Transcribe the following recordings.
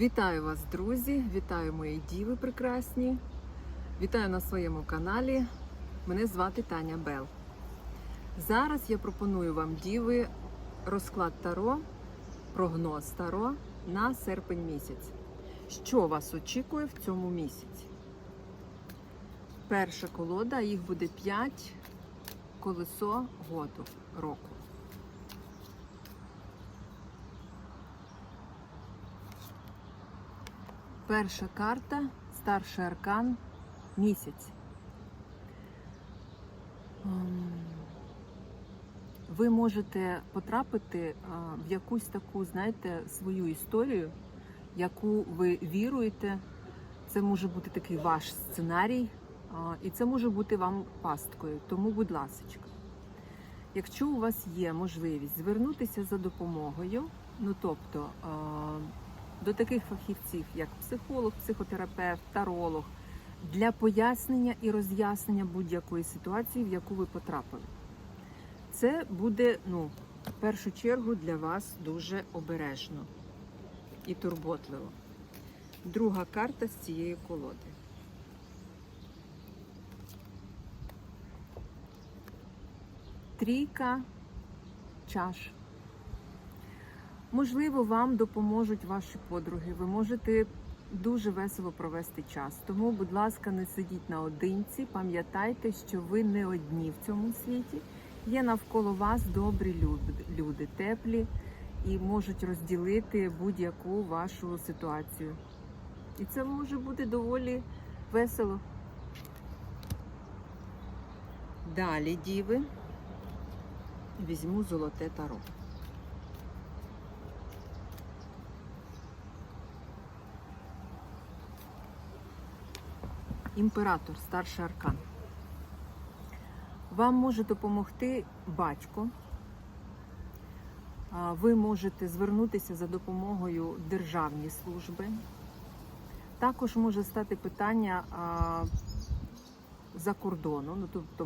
Вітаю вас, друзі! Вітаю мої діви прекрасні! Вітаю на своєму каналі. Мене звати Таня Бел. Зараз я пропоную вам діви розклад Таро, прогноз Таро на серпень місяць. Що вас очікує в цьому місяці? Перша колода, їх буде 5 колесо году року. Перша карта, старший аркан, місяць. Ем, Ви можете потрапити в якусь таку, знаєте, свою історію, яку ви віруєте. Це може бути такий ваш сценарій, і це може бути вам пасткою. Тому, будь ласочка, якщо у вас є можливість звернутися за допомогою, ну тобто а, до таких фахівців, як психолог, психотерапевт, таролог, для пояснення і роз'яснення будь-якої ситуації, в яку ви потрапили. Це буде, ну, в першу чергу для вас дуже обережно і турботливо. Друга карта з цієї колоди. Трійка чаш. Можливо, вам допоможуть ваші подруги. Ви можете дуже весело провести час. Тому, будь ласка, не сидіть наодинці. Пам'ятайте, що ви не одні в цьому світі. Є навколо вас добрі люди, теплі і можуть розділити будь-яку вашу ситуацію. І це може бути доволі весело. Далі, діви, візьму золоте таро. Імператор, старший аркан. Вам може допомогти батько. Ви можете звернутися за допомогою державні служби. Також може стати питання за кордону. Ну, тобто,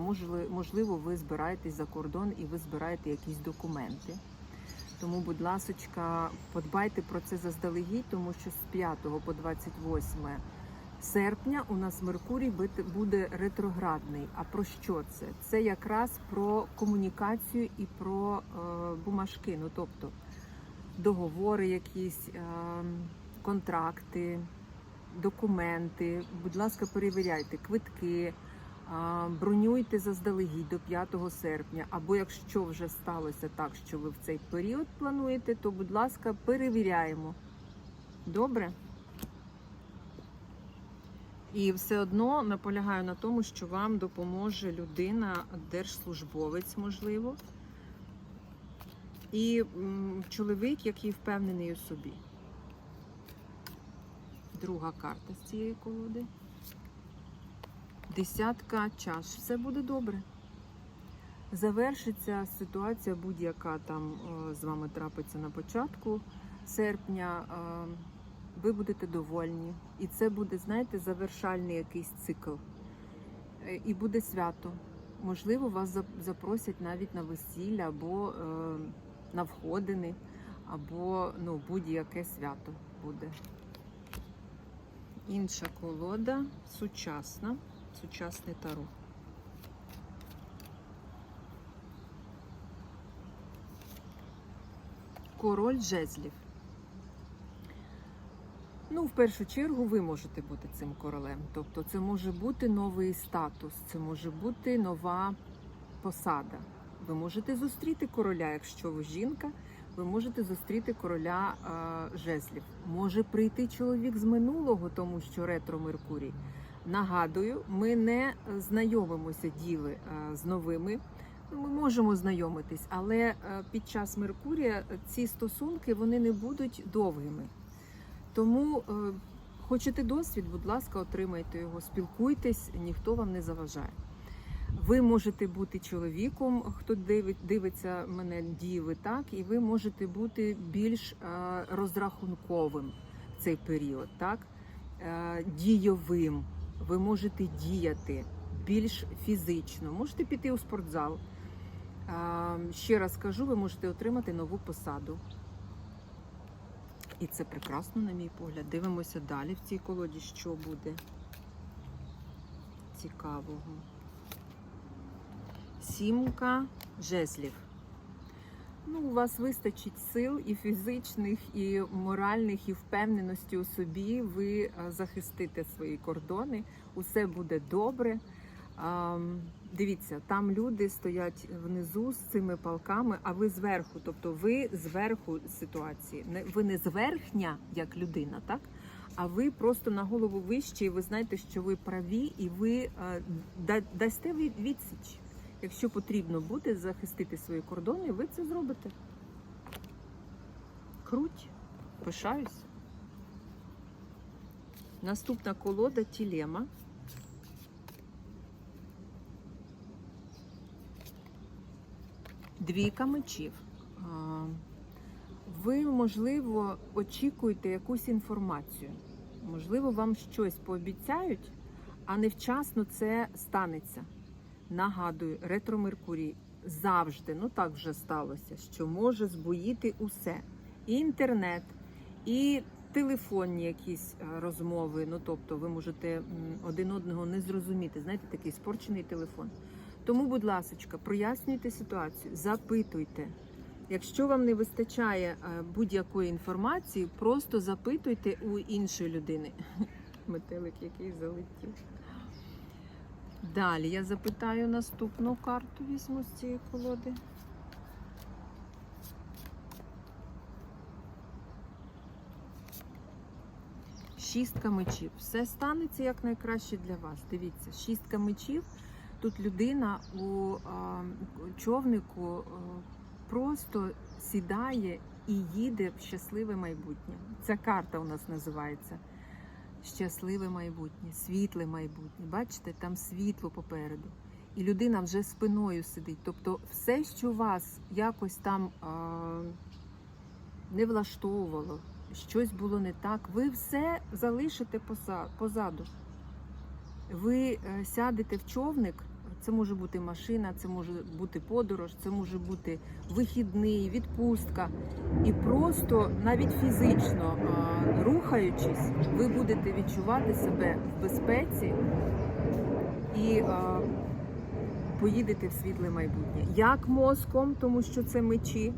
можливо, ви збираєтесь за кордон і ви збираєте якісь документи. Тому, будь ласочка, подбайте про це заздалегідь, тому що з 5 по 28 серпня у нас Меркурій буде ретроградний. А про що це? Це якраз про комунікацію і про е, бумажки. Ну тобто договори, якісь е, контракти, документи. Будь ласка, перевіряйте квитки. Бронюйте заздалегідь до 5 серпня, або якщо вже сталося так, що ви в цей період плануєте, то будь ласка, перевіряємо. Добре? І все одно наполягаю на тому, що вам допоможе людина, держслужбовець, можливо, і чоловік, який впевнений у собі. Друга карта з цієї колоди. Десятка чаш. Все буде добре. Завершиться ситуація, будь-яка там е, з вами трапиться на початку серпня. Ви будете довольні. І це буде, знаєте, завершальний якийсь цикл. Е, І буде свято. Можливо, вас запросять навіть на весілля або е, на входини, або ну, будь-яке свято буде. Інша колода сучасна, сучасне таро. Король жезлів. Ну, в першу чергу, ви можете бути цим королем. Тобто, це може бути новий статус, це може бути нова посада. Ви можете зустріти короля, якщо ви жінка, ви можете зустріти короля е, жезлів. Може прийти чоловік з минулого, тому що ретро Меркурій. Нагадую, ми не знайомимося діви е, з новими. Ми можемо знайомитись, але під час Меркурія ці стосунки вони не будуть довгими. Тому е, хочете досвід, будь ласка, отримайте його, спілкуйтесь, ніхто вам не заважає. Ви можете бути чоловіком, хто дивиться мене діви, так, і ви можете бути більш е, розрахунковим в цей період, так, е, дійовим. Ви можете діяти більш фізично, можете піти у спортзал. Ще раз кажу, ви можете отримати нову посаду. І це прекрасно, на мій погляд. Дивимося далі в цій колоді, що буде цікавого. Сімка жезлів. Ну, у вас вистачить сил і фізичних, і моральних, і впевненості у собі. Ви е, захистите свої кордони, усе буде добре. Дивіться, там люди стоять внизу з цими палками, а ви зверху. Тобто ви зверху ситуації. Ви не зверхня як людина, так? А ви просто на голову вище, і ви знаєте, що ви праві, і ви е, да- дасте відсіч. Якщо потрібно буде захистити свої кордони, ви це зробите. Круть, пишаюсь. Наступна колода тілема. Двійка мечів. Ви, можливо, очікуєте якусь інформацію. Можливо, вам щось пообіцяють, а невчасно це станеться. Нагадую, ретро Меркурій завжди, ну так вже сталося, що може збоїти усе. І інтернет, і телефонні якісь е, розмови. Ну тобто, ви можете один одного не зрозуміти. Знаєте, такий спорчений телефон. Тому, будь ласка, прояснюйте ситуацію, запитуйте. Якщо вам не вистачає е, будь-якої інформації, просто запитуйте у іншої людини. Метелик, який залетів. Далі я запитаю наступну карту, візьму з цієї колоди. Шістка мечів. Все станеться як найкраще для вас. Дивіться, шістка мечів. Тут людина у човнику просто сідає і їде в щасливе майбутнє. Ця карта у нас називається щасливе майбутнє, світле майбутнє. Бачите, там світло попереду. І людина вже спиною сидить. Тобто, все, що вас якось там а, не влаштовувало, щось було не так, ви все залишите поза- позаду. Ви е, сядете в човник, це може бути машина, це може бути подорож, це може бути вихідний, відпустка. І просто навіть фізично рухаючись, ви будете відчувати себе в безпеці і поїдете в світле майбутнє. Як мозком, тому що це мечі,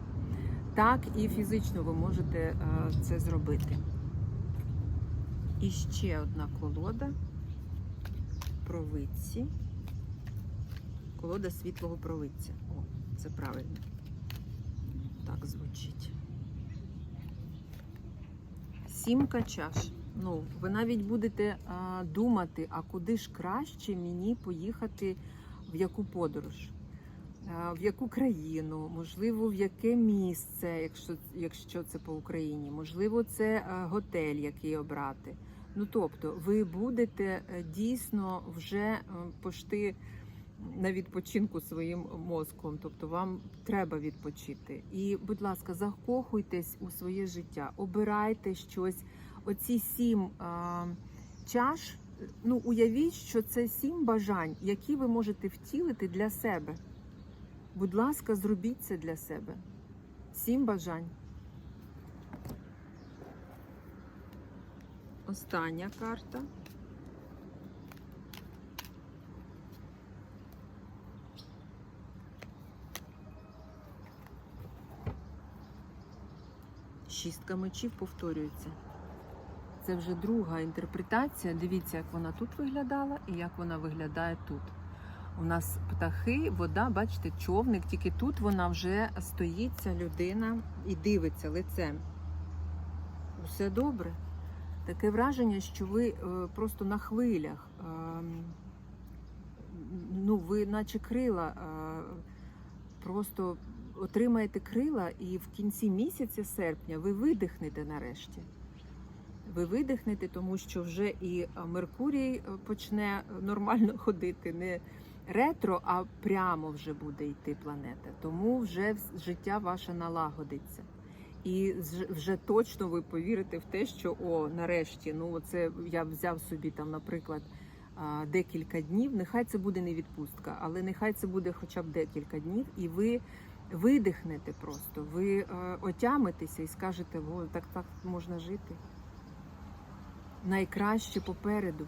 так і фізично ви можете це зробити. І ще одна колода провидці. Колода світлого провидця. О, це правильно. Так звучить. Сімка чаш. Ну, ви навіть будете а, думати, а куди ж краще мені поїхати в яку подорож, в яку країну, можливо, в яке місце, якщо, якщо це по Україні, можливо, це готель, який обрати. Ну тобто, ви будете е, дійсно вже е, пошти на відпочинку своїм мозком. Тобто, вам треба відпочити. І, будь ласка, закохуйтесь у своє життя, обирайте щось. Оці сім а, чаш. Ну, уявіть, що це сім бажань, які ви можете втілити для себе. Будь ласка, зробіть це для себе. Сім бажань. Остання карта. Шістка мечів повторюється. Це вже друга інтерпретація. Дивіться, як вона тут виглядала і як вона виглядає тут. У нас птахи, вода, бачите, човник, тільки тут вона вже стоїть, ця людина і дивиться лицем. Усе добре. Таке враження, що ви е, просто на хвилях. е, ну, ви наче крила, е, просто отримаєте крила, і в кінці місяця серпня ви видихнете нарешті. Ви видихнете, тому що вже і Меркурій почне нормально ходити, не ретро, а прямо вже буде йти планета. Тому вже життя ваше налагодиться. І вже точно ви повірите в те, що о, нарешті, ну оце я взяв собі там, наприклад, декілька днів. Нехай це буде не відпустка, але нехай це буде хоча б декілька днів, і ви видихнете просто, ви е, отямитеся і скажете, о, так так можна жити. Найкраще попереду.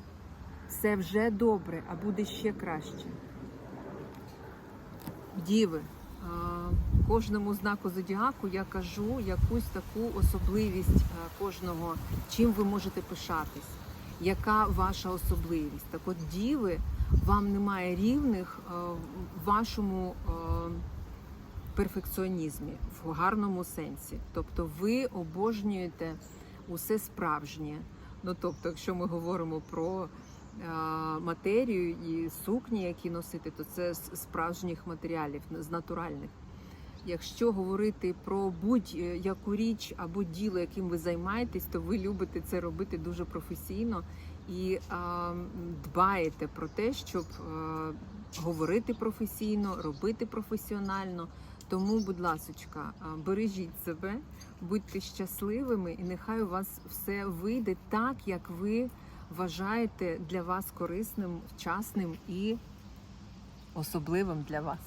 Все вже добре, а буде ще краще. Діви, кожному знаку зодіаку я кажу якусь таку особливість кожного, чим ви можете пишатись, яка ваша особливість. Так от діви, вам немає рівних в вашому перфекціонізмі в гарному сенсі. Тобто ви обожнюєте усе справжнє. Ну тобто, якщо ми говоримо про матерію і сукні, які носити, то це з справжніх матеріалів, з натуральних. Якщо говорити про будь-яку річ або діло, яким ви займаєтесь, то ви любите це робити дуже професійно і а, дбаєте про те, щоб а, говорити професійно, робити професіонально. Тому, будь ласочка, бережіть себе, будьте щасливими, і нехай у вас все вийде так, як ви вважаєте для вас корисним, вчасним і особливим для вас.